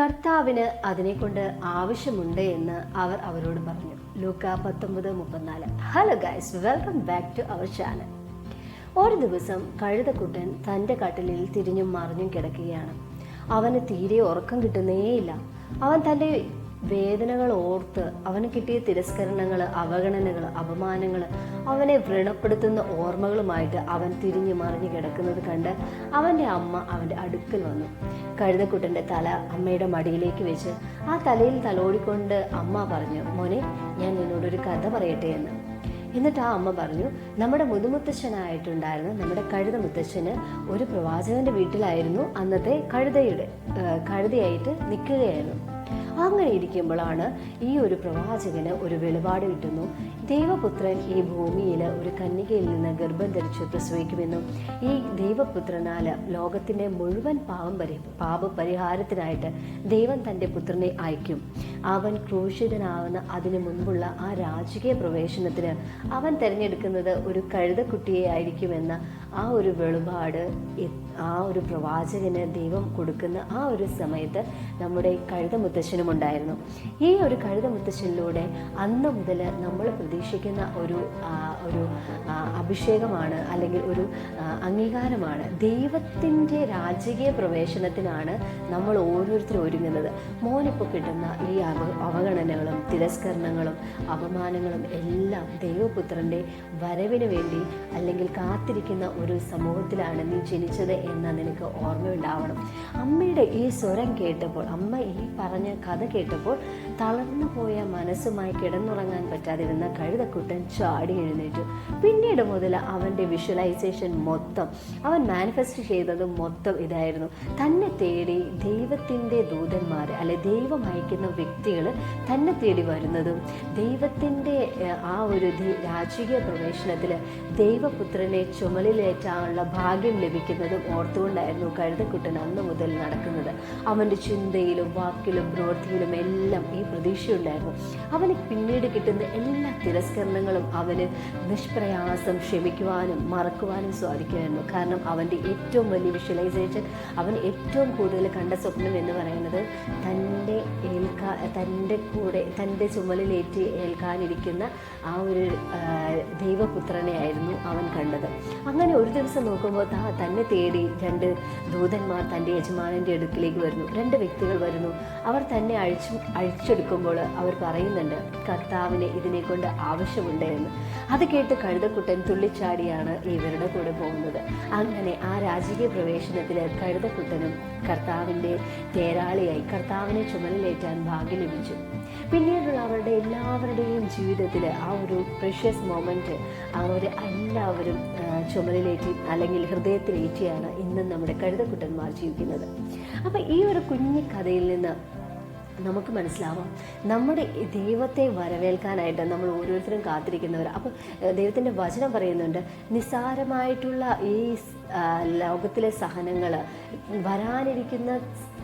കർത്താവിന് അതിനെക്കൊണ്ട് ആവശ്യമുണ്ട് എന്ന് അവർ അവരോട് പറഞ്ഞു. ലൂക്ക പത്തൊമ്പത് മുപ്പത്തിനാല്. Hello guys welcome back to our channel ഒരു ദിവസം കഴുതക്കുട്ടൻ തന്റെ കട്ടിലിൽ തിരിഞ്ഞും മറിഞ്ഞും കിടക്കുകയാണ്. അവന് തീരെ ഉറക്കം കിട്ടുന്നേയില്ല. അവൻ തന്റെ വേദനകൾ ഓർത്ത് അവന് കിട്ടിയ തിരസ്കരണങ്ങൾ അവഗണനകൾ അപമാനങ്ങൾ അവനെ വ്രണപ്പെടുത്തുന്ന ഓർമ്മകളുമായിട്ട് അവൻ തിരിഞ്ഞു മറിഞ്ഞു കിടക്കുന്നത് കണ്ട് അവന്റെ അമ്മ അവന്റെ അടുക്കൽ വന്നു. കഴുതക്കുട്ടന്റെ തല അമ്മയുടെ മടിയിലേക്ക് വെച്ച് ആ തലയിൽ തലോടിക്കൊണ്ട് അമ്മ പറഞ്ഞു മോനെ ഞാൻ നിന്നോടൊരു കഥ പറയട്ടെ എന്ന്. എന്നിട്ട് ആ അമ്മ പറഞ്ഞു നമ്മുടെ മുതുമുത്തശ്ശനായിട്ടുണ്ടായിരുന്ന നമ്മുടെ കഴുത മുത്തശ്ശന് ഒരു പ്രവാചകന്റെ വീട്ടിലായിരുന്നു അന്നത്തെ കഴുതയുടെ കഴുതയായിട്ട് നിൽക്കുകയായിരുന്നു. അങ്ങനെ ഇരിക്കുമ്പോഴാണ് ഈ ഒരു പ്രവാചകന് ഒരു വെളിപാട് കിട്ടുന്നു. ദൈവപുത്രൻ ഈ ഭൂമിയിൽ ഒരു കന്യകയിൽ നിന്ന് ഗർഭം ധരിച്ച് പ്രസവിക്കുമെന്നും ഈ ദൈവപുത്രനാൽ ലോകത്തിന്റെ മുഴുവൻ പാപം പരി പാപ പരിഹാരത്തിനായിട്ട് ദൈവം തന്റെ പുത്രനെ അയക്കും. അവൻ ക്രൂശിതനാവുന്ന അതിനു മുൻപുള്ള ആ രാജകീയ പ്രവേശനത്തിന് അവൻ തിരഞ്ഞെടുക്കുന്നത് ഒരു കഴുതക്കുട്ടിയെ ആയിരിക്കുമെന്ന ആ ഒരു വെളിപാട് ആ ഒരു പ്രവാചകന് ദൈവം കൊടുക്കുന്ന ആ ഒരു സമയത്ത് നമ്മുടെ കഴുത മുത്തശ്ശനും ഉണ്ടായിരുന്നു. ഈ ഒരു കഴുത മുത്തശ്ശനിലൂടെ അന്ന് മുതൽ നമ്മൾ പ്രതീക്ഷിക്കുന്ന ഒരു ഒരു അഭിഷേകമാണ് അല്ലെങ്കിൽ ഒരു അംഗീകാരമാണ്. ദൈവത്തിന്റെ രാജകീയ പ്രവേശനത്തിനാണ് നമ്മൾ ഓരോരുത്തരും ഒരുങ്ങുന്നത്. മോനിപ്പോൾ കിട്ടുന്ന ഈ അവ അവഗണനകളും തിരസ്കരണങ്ങളും അപമാനങ്ങളും എല്ലാം ദൈവപുത്രന്റെ വരവിന് വേണ്ടി അല്ലെങ്കിൽ കാത്തിരിക്കുന്ന ഒരു സമൂഹത്തിലാണ് നീ ജനിച്ചത് എന്ന് നിനക്ക് ഓർമ്മയുണ്ടാവണം. അമ്മയുടെ ഈ സ്വരം കേട്ടപ്പോൾ അമ്മ ഈ പറഞ്ഞ കഥ കേട്ടപ്പോൾ തളർന്നു പോയ മനസ്സുമായി കിടന്നുറങ്ങാൻ പറ്റാതിരുന്ന കഴുതക്കുട്ടൻ ചാടി എഴുന്നേറ്റു. പിന്നീട് മുതൽ അവന്റെ വിഷ്വലൈസേഷൻ മൊത്തം അവൻ മാനിഫെസ്റ്റ് ചെയ്തത് മൊത്തം ഇതായിരുന്നു. തന്നെ തേടി ദൈവത്തിന്റെ ദൂതന്മാർ അല്ലെ ദൈവം അയക്കുന്ന വ്യക്തികൾ തന്നെ തേടി വരുന്നതും ദൈവത്തിന്റെ ആ ഒരു രാജകീയ പ്രവേശനത്തിൽ ദൈവപുത്രനെ ചുമലിലേറ്റാനുള്ള ഭാഗ്യം ലഭിക്കുന്നതും ഓർത്തുകൊണ്ടായിരുന്നു കഴുതക്കുട്ടൻ അന്ന് മുതൽ നടക്കുന്നത്. അവന്റെ ചിന്തയിലും വാക്കിലും പ്രവൃത്തിയിലും എല്ലാം ഈ പ്രതീക്ഷയുണ്ടായിരുന്നു. അവന് പിന്നീട് കിട്ടുന്ന എല്ലാ തിരസ്കരണങ്ങളും അവന് നിഷ്പ്രയാസം ക്ഷമിക്കുവാനും മറക്കുവാനും സാധിക്കുമായിരുന്നു കാരണം അവന്റെ ഏറ്റവും വലിയ വിഷ്വലൈസേഷൻ അവൻ ഏറ്റവും കൂടുതൽ കണ്ട സ്വപ്നം എന്ന് പറയുന്നത് തന്റെ ഏൽക്കാ തന്റെ കൂടെ തന്റെ ചുമലിലേറ്റി ഏൽക്കാനിരിക്കുന്ന ആ ഒരു ദൈവപുത്രനെയായിരുന്നു അവൻ കണ്ടത്. അങ്ങനെ ഒരു ദിവസം നോക്കുമ്പോൾ താ തന്നെ തേടി രണ്ട് ദൂതന്മാർ തന്റെ യജമാനന്റെ അടുക്കിലേക്ക് വരുന്നു. രണ്ട് വ്യക്തികൾ വരുന്നു. അവർ തന്നെ അഴിച്ചു അഴിച്ചെടുക്കുമ്പോൾ അവർ പറയുന്നുണ്ട് കർത്താവിന് ഇതിനെക്കൊണ്ട് ആവശ്യമുണ്ട് എന്ന്. അത് കേട്ട് കഴുതക്കുട്ടൻ തുള്ളിച്ചാടിയാണ് ഇവരുടെ കൂടെ പോകുന്നത്. അങ്ങനെ ആ രാജകീയ പ്രവേശനത്തിൽ കഴുതക്കുട്ടനും കർത്താവിന്റെ തേരാളിയായി കർത്താവിനെ ചുമലിലേറ്റാൻ ഭാഗ്യം ലഭിച്ചു. പിന്നീടുള്ള അവരുടെ എല്ലാവരുടെയും ജീവിതത്തിൽ ആ ഒരു പ്രഷ്യസ് മൊമെന്റ് അവർ എല്ലാവരും ചുമലിലേറ്റി അല്ലെങ്കിൽ ഹൃദയത്തിലേറ്റിയാണ് ഇന്നും നമ്മുടെ കഴുതക്കുട്ടന്മാർ ജീവിക്കുന്നത്. അപ്പം ഈ ഒരു കുഞ്ഞു കഥയിൽ നിന്ന് നമുക്ക് മനസ്സിലാവാം. നമ്മുടെ ദൈവത്തെ വരവേൽക്കാനായിട്ട് നമ്മൾ ഓരോരുത്തരും കാത്തിരിക്കുന്നവർ അപ്പോൾ ദൈവത്തിന്റെ വചനം പറയുന്നുണ്ട് നിസ്സാരമായിട്ടുള്ള ഈ ലോകത്തിലെ സഹനങ്ങൾ വരാനിരിക്കുന്ന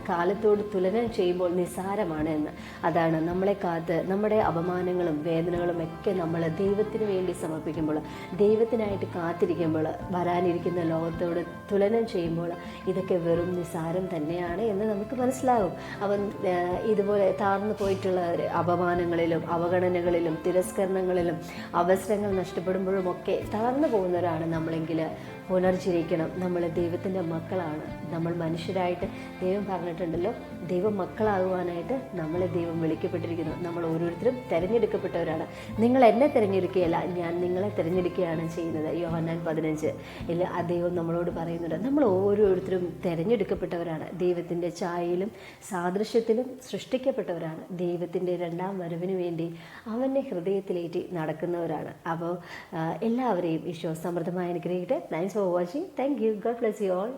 കാലത്തോട് തുലനം ചെയ്യുമ്പോൾ നിസ്സാരമാണ് എന്ന്. അതാണ് നമ്മളെ കാത്ത് നമ്മുടെ അപമാനങ്ങളും വേദനകളും ഒക്കെ നമ്മൾ ദൈവത്തിന് വേണ്ടി സമർപ്പിക്കുമ്പോൾ ദൈവത്തിനായിട്ട് കാത്തിരിക്കുമ്പോൾ വരാനിരിക്കുന്ന ലോകത്തോട് തുലനം ചെയ്യുമ്പോൾ ഇതൊക്കെ വെറും നിസ്സാരം തന്നെയാണ് എന്ന് നമുക്ക് മനസ്സിലാകും അവൻ ഇതുപോലെ താഴ്ന്നു പോയിട്ടുള്ള അപമാനങ്ങളിലും അവഗണനകളിലും തിരസ്കരണങ്ങളിലും അവസരങ്ങൾ നഷ്ടപ്പെടുമ്പോഴും ഒക്കെ തളർന്നു പോകുന്നവരാണ് നമ്മളെങ്കിൽ പുനർജനിക്കണം. നമ്മൾ ദൈവത്തിന്റെ മക്കളാണ്. നമ്മൾ മനുഷ്യരായിട്ട് ദൈവം പറഞ്ഞിട്ടുണ്ടല്ലോ. ദൈവം മക്കളാകുവാനായിട്ട് നമ്മളെ ദൈവം വിളിക്കപ്പെട്ടിരിക്കുന്നു. നമ്മൾ ഓരോരുത്തരും തിരഞ്ഞെടുക്കപ്പെട്ടവരാണ്. നിങ്ങൾ എന്നെ തിരഞ്ഞെടുക്കുകയല്ല ഞാൻ നിങ്ങളെ തിരഞ്ഞെടുക്കുകയാണ് ചെയ്യുന്നത്. യോഹന്നാൻ പതിനഞ്ച്. ഇല്ല ആ ദൈവം നമ്മളോട് പറയുന്നുണ്ട്. നമ്മൾ ഓരോരുത്തരും തിരഞ്ഞെടുക്കപ്പെട്ടവരാണ്. ദൈവത്തിന്റെ ചായയിലും സാദൃശ്യത്തിലും സൃഷ്ടിക്കപ്പെട്ടവരാണ്. ദൈവത്തിന്റെ രണ്ടാം വരവിന് വേണ്ടി അവന്റെ ഹൃദയത്തിലേറ്റി നടക്കുന്നവരാണ്. അപ്പോൾ എല്ലാവരെയും ഈശോ സമൃദ്ധമായി അനുഗ്രഹിക്കട്ടെ. Thanks for watching. Thank you. God bless you all.